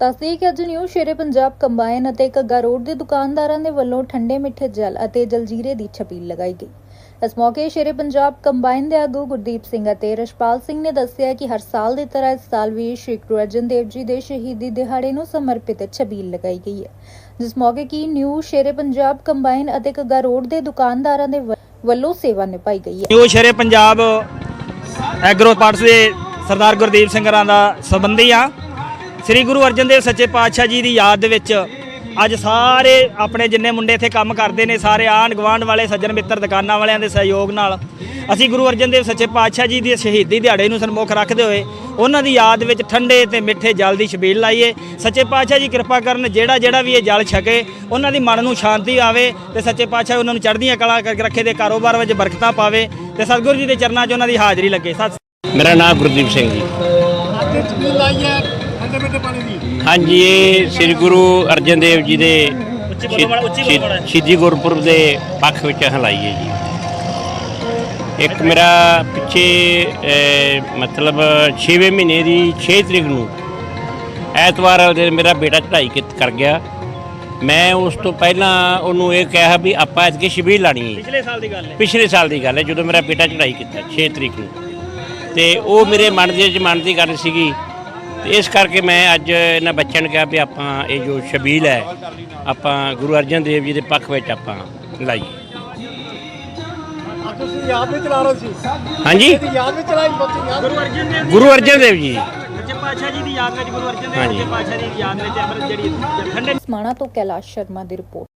ਦੱਸਦੀ ਕਿ ਅੱਜ ਨਿਊ ਸ਼ੇਰੇ ਪੰਜਾਬ ਕੰਬਾਈਨ ਅਤੇ ਘੱਗਾ ਰੋਡ ਦੇ ਦੁਕਾਨਦਾਰਾਂ ਦੇ ਵੱਲੋਂ ਠੰਡੇ ਮਿੱਠੇ ਜਲ ਅਤੇ ਜਲਜੀਰੇ ਦੀ ਛਬੀਲ ਲਗਾਈ ਗਈ। ਇਸ ਮੌਕੇ ਸ਼ੇਰੇ ਪੰਜਾਬ ਕੰਬਾਈਨ ਦੇ ਆਗੂ ਗੁਰਦੀਪ ਸਿੰਘ ਅਤੇ ਰਸ਼ਪਾਲ ਸਿੰਘ ਨੇ ਦੱਸਿਆ ਕਿ ਹਰ ਸਾਲ ਦੀ ਤਰ੍ਹਾਂ ਇਸ ਸਾਲ ਵੀ ਸ਼੍ਰੀ ਗੁਰੂ ਅਰਜਨ ਦੇਵ ਜੀ ਦੇ ਸ਼ਹੀਦੀ ਦਿਹਾੜੇ ਨੂੰ ਸਮਰਪਿਤ ਛਬੀਲ ਲਗਾਈ ਗਈ ਹੈ। ਜਿਸ ਮੌਕੇ ਕੀ ਨਿਊ ਸ਼ੇਰੇ ਪੰਜਾਬ ਕੰਬਾਈਨ ਅਤੇ ਘੱਗਾ ਰੋਡ ਦੇ ਦੁਕਾਨਦਾਰਾਂ ਦੇ ਵੱਲੋਂ ਸੇਵਾ ਨਿਭਾਈ ਗਈ ਹੈ। New Shere Punjab agro parts ਦੇ ਸਰਦਾਰ ਗੁਰਦੀਪ ਸਿੰਘ ਦਾ ਸੰਬੰਧੀ ਆ। ਸ੍ਰੀ ਗੁਰੂ ਅਰਜਨ ਦੇਵ ਸੱਚੇ ਪਾਤਸ਼ਾਹ ਜੀ ਦੀ ਯਾਦ ਦੇ ਵਿੱਚ ਅੱਜ ਸਾਰੇ ਆਪਣੇ ਜਿੰਨੇ ਮੁੰਡੇ ਇੱਥੇ ਕੰਮ ਕਰਦੇ ਨੇ ਸਾਰੇ ਆਂਢ ਗੁਆਂਢ ਵਾਲੇ ਸੱਜਣ ਮਿੱਤਰ ਦੁਕਾਨਾਂ ਵਾਲਿਆਂ ਦੇ ਸਹਿਯੋਗ ਨਾਲ ਅਸੀਂ ਗੁਰੂ ਅਰਜਨ ਦੇਵ ਸੱਚੇ ਪਾਤਸ਼ਾਹ ਜੀ ਦੀ ਸ਼ਹੀਦੀ ਦਿਹਾੜੇ ਨੂੰ ਸਨਮੁਖ ਰੱਖਦੇ ਹੋਏ ਉਹਨਾਂ ਦੀ ਯਾਦ ਵਿੱਚ ਠੰਡੇ ਤੇ ਮਿੱਠੇ ਜਲ ਦੀ ਛਬੀਲ ਲਾਈਏ। ਸੱਚੇ ਪਾਤਸ਼ਾਹ ਜੀ ਕਿਰਪਾ ਕਰਨ ਜਿਹੜਾ ਜਿਹੜਾ ਵੀ ਇਹ ਜਲ ਛਕੇ ਉਹਨਾਂ ਦੀ ਮਨ ਨੂੰ ਸ਼ਾਂਤੀ ਆਵੇ ਤੇ ਸੱਚੇ ਪਾਤਸ਼ਾਹ ਉਹਨਾਂ ਨੂੰ ਚੜ੍ਹਦੀਆਂ ਕਲਾ ਕਰਕੇ ਰੱਖੇ ਦੇ ਕਾਰੋਬਾਰ ਵਿੱਚ ਬਰਕਤਾਂ ਪਾਵੇ ਤੇ ਸਤਿਗੁਰੂ ਜੀ ਦੇ ਚਰਨਾਂ 'ਚ ਉਹਨਾਂ ਦੀ ਹਾਜ਼ਰੀ ਲੱਗੇ। ਸਤਿ ਮੇਰਾ ਨਾਮ ਗੁਰਦੀਪ ਸਿੰਘ ਜੀ। ਅੱਜ ਛਬੀਲ ਲਾਈ ਪਾਣੀ ਦੀ? ਹਾਂਜੀ ਇਹ ਸ੍ਰੀ ਗੁਰੂ ਅਰਜਨ ਦੇਵ ਜੀ ਦੇ। ਸ਼ਹੀਦ- ਗੁਰਪੁਰਬ ਦੇ ਪੱਖ ਵਿੱਚ ਹਲਾਈ ਹੈ ਜੀ। ਇੱਕ ਮੇਰਾ ਪਿੱਛੇ ਮਤਲਬ 6ਵੇਂ ਮਹੀਨੇ ਦੀ 6 ਤਰੀਕ ਨੂੰ ਐਤਵਾਰ ਮੇਰਾ ਬੇਟਾ ਚੜ੍ਹਾਈ ਕੀਤ ਕਰ ਗਿਆ। ਮੈਂ ਉਸ ਤੋਂ ਪਹਿਲਾਂ ਉਹਨੂੰ ਇਹ ਕਿਹਾ ਵੀ ਆਪਾਂ ਇਤਕੇ ਸ਼ਬੀਲ ਲਾਣੀ ਹੈ। ਪਿਛਲੇ ਸਾਲ ਦੀ ਗੱਲ ਹੈ। ਪਿਛਲੇ ਸਾਲ ਦੀ ਗੱਲ ਹੈ ਜਦੋਂ ਮੇਰਾ ਬੇਟਾ ਚੜ੍ਹਾਈ ਕੀਤਾ 6 ਤਰੀਕ ਨੂੰ। ਤੇ ਉਹ ਮੇਰੇ ਮਨ ਦੇ ਵਿੱਚ ਮਨ ਦੀ ਗੱਲ ਸੀਗੀ ਇਸ ਕਰਕੇ ਮੈਂ ਅੱਜ ਇਹਨਾਂ ਬੱਚਿਆਂ ਨੂੰ ਕਿਹਾ ਵੀ ਆਪਾਂ ਇਹ ਜੋ ਸ਼ਬੀਲ ਹੈ ਆਪਾਂ ਗੁਰੂ ਅਰਜਨ ਦੇਵ ਜੀ ਦੇ ਪੱਖ ਵਿੱਚ ਆਪਾਂ ਲਾਈਏ। ਤੁਸੀਂ ਯਾਦ ਵਿੱਚ ਚਲਾ ਰਹੇ ਸੀ। ਹਾਂਜੀ? ਯਾਦ ਵਿੱਚ ਚਲਾਈ ਗੁਰੂ ਅਰਜਨ ਦੇਵ ਗੁਰੂ ਅਰਜਨ ਦੇਵ ਜੀ। ਸੱਚੇ ਪਾਤਸ਼ਾਹ ਜੀ ਦੀ ਯਾਦ ਵਿੱਚ ਗੁਰੂ ਅਰਜਨ ਦੇਵ। ਸੱਚੇ ਪਾਤਸ਼ਾਹ ਦੀ ਯਾਦ ਵਿੱਚ ਜਿਹੜੀ ਠੰਡੇ ਸਮਾਣਾ ਤੋਂ ਕੈਲਾਸ਼ ਸ਼ਰਮਾ ਦੀ ਰਿਪੋਰਟ।